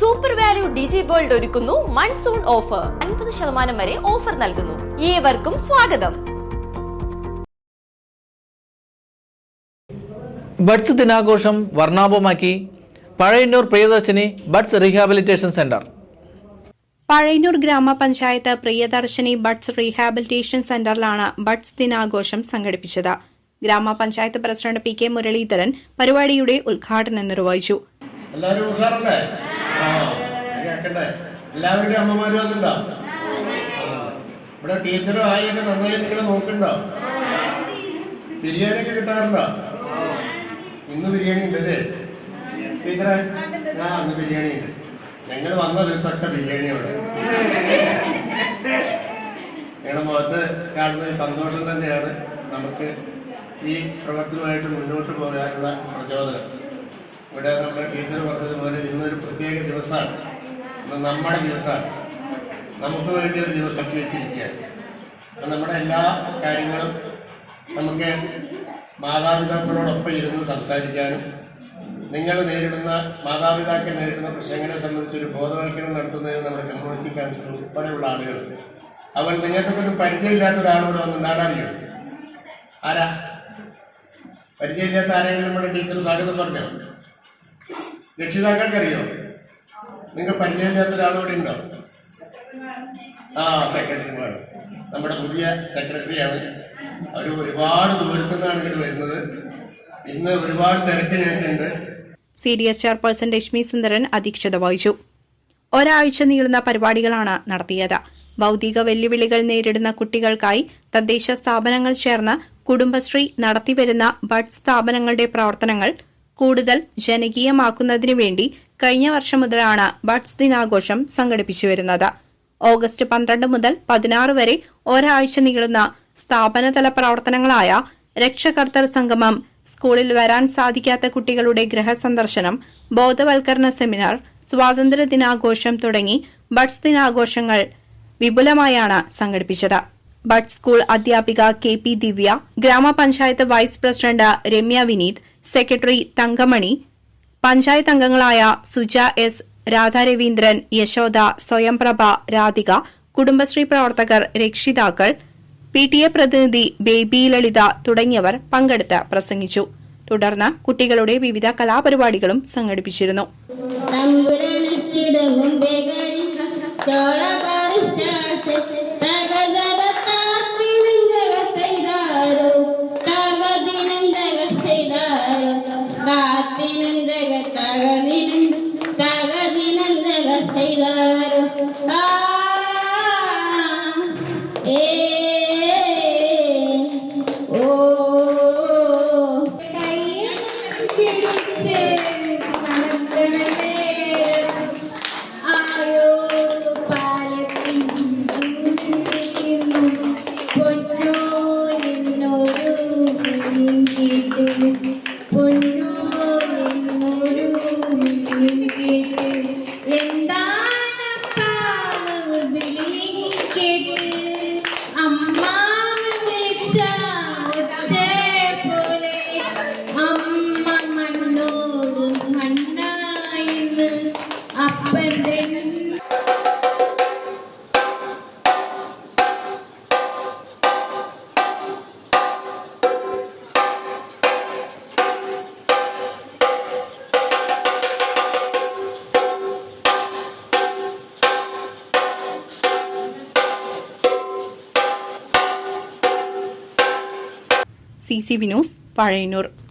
Super value digi world ഒരുക്കുന്നു monsoon offer അൻപത് ശതമാനം വരെ ഓഫർ നൽകുന്നു. ഏവർക്കും സ്വാഗതം. ബഡ്സ് ദിനാഘോഷം വർണാഭമാക്കി. Pazhayannur Priyadarshini buds rehabilitation centre Pazhayannur ഗ്രാമപഞ്ചായത്ത് പ്രിയദർശിനി ബഡ്സ് റീഹാബിലിറ്റേഷൻ സെന്ററിലാണ് ബഡ്സ് ദിനാഘോഷം സംഘടിപ്പിച്ചത്. ഗ്രാമപഞ്ചായത്ത് പ്രസിഡന്റ് പി കെ മുരളീധരൻ പരിപാടിയുടെ ഉദ്ഘാടനം നിർവഹിച്ചു. എല്ലാവരും ഉഷാറല്ലേ? ആ കേക്കട്ടെ. എല്ലാവരുടെയും അമ്മമാരും വന്നിട്ടുണ്ടോ ഇവിടെ ടീച്ചറും ആയൊക്കെ നന്നായി നിങ്ങൾ നോക്കണ്ടോ ബിരിയാണി ഒക്കെ കിട്ടാറുണ്ടോ? ഇന്ന് ബിരിയാണി ഉണ്ടല്ലേ ടീച്ചറെ ആ അന്ന് ബിരിയാണി ഉണ്ട്. ഞങ്ങൾ വന്ന ദിവസമൊക്കെ ബിരിയാണി അവിടെ. ഞങ്ങളുടെ മുഖത്ത് കാണുന്ന സന്തോഷം തന്നെയാണ് നമുക്ക് ഈ പ്രവർത്തനമായിട്ട് മുന്നോട്ട് പോകാനുള്ള പ്രചോദനം. ഇവിടെ നമ്മുടെ ടീച്ചർ പറഞ്ഞതുപോലെ ഇന്നൊരു പ്രത്യേക ദിവസമാണ്. ഇന്ന് നമ്മുടെ ദിവസമാണ്. നമുക്ക് വേണ്ടി ഒരു ദിവസം വെച്ചിരിക്കുകയാണ്. നമ്മുടെ എല്ലാ കാര്യങ്ങളും നമുക്ക് മാതാപിതാക്കളോടൊപ്പം ഇരുന്ന് സംസാരിക്കാനും നിങ്ങൾ നേരിടുന്ന മാതാപിതാക്കൾ നേരിടുന്ന പ്രശ്നങ്ങളെ സംബന്ധിച്ചൊരു ബോധവൽക്കരണം നടത്തുന്നതിന് നമ്മുടെ കമ്മ്യൂണിറ്റി കൗൺസിൽ ഉൾപ്പെടെയുള്ള ആളുകൾ. അവർ നിങ്ങൾക്കൊക്കെ ഒരു പരിചയമില്ലാത്ത ഒരാളോട് വന്നിട്ടുണ്ടാകാറിയോ ആരാ? പരിചയമില്ലാത്ത ആരെങ്കിലും നമ്മുടെ ടീച്ചർ സ്വാഗതം പറഞ്ഞോ? രക്ഷിതാക്കൾക്കറിയോ? നിങ്ങൾ പരിചയമില്ലാത്ത ഒരാളിവിടെ ഉണ്ടോ ആ സെക്രട്ടറിമാർ നമ്മുടെ പുതിയ സെക്രട്ടറിയാണ് അവർ ഒരുപാട് ദൂരത്തു നിന്നാണ് ഇങ്ങോട്ട് വരുന്നത്. ഇന്ന് ഒരുപാട് തിരക്ക് ഞങ്ങൾക്കുണ്ട് C D S chairperson Reshmi Sundaran അധ്യക്ഷത വഹിച്ചു. ഒരാഴ്ച നീളുന്ന പരിപാടികളാണ് നടത്തിയത്. ഭൗതിക വെല്ലുവിളികൾ നേരിടുന്ന കുട്ടികൾക്കായി തദ്ദേശ സ്ഥാപനങ്ങൾ ചേർന്ന് കുടുംബശ്രീ നടത്തിവരുന്ന ബഡ് സ്ഥാപനങ്ങളുടെ പ്രവർത്തനങ്ങൾ കൂടുതൽ ജനകീയമാക്കുന്നതിനു വേണ്ടി കഴിഞ്ഞ വർഷം മുതലാണ് ബഡ്സ് ദിനാഘോഷം സംഘടിപ്പിച്ചു വരുന്നത്. ഓഗസ്റ്റ് പന്ത്രണ്ട് മുതൽ പതിനാറ് വരെ ഒരാഴ്ച നീളുന്ന സ്ഥാപനതല പ്രവർത്തനങ്ങളായ രക്ഷകർത്തർ സംഗമം സ്കൂളിൽ വരാൻ സാധിക്കാത്ത കുട്ടികളുടെ ഗൃഹസന്ദർശനം ബോധവൽക്കരണ സെമിനാർ സ്വാതന്ത്ര്യ ദിനാഘോഷം തുടങ്ങി ബഡ്സ് ദിനാഘോഷങ്ങൾ വിപുലമായാണ് സംഘടിപ്പിച്ചത്. ബഡ് സ്കൂൾ അധ്യാപിക കെ പി ദിവ്യ ഗ്രാമപഞ്ചായത്ത് vice president Ramya Vineeth secretary Thankamani panchayat അംഗങ്ങളായ സുജ എസ് രാധാരവീന്ദ്രൻ യശോദ സ്വയംപ്രഭ രാധിക കുടുംബശ്രീ പ്രവർത്തകർ രക്ഷിതാക്കൾ പി ടി എ പ്രതിനിധി ബേബി ലളിത തുടങ്ങിയവർ പങ്കെടുത്ത് പ്രസംഗിച്ചു. തുടർന്ന് കുട്ടികളുടെ വിവിധ കലാപരിപാടികളും സംഘടിപ്പിച്ചിരുന്നു. ചോള Taylor. Ah. C C Vinos Pazhayannur.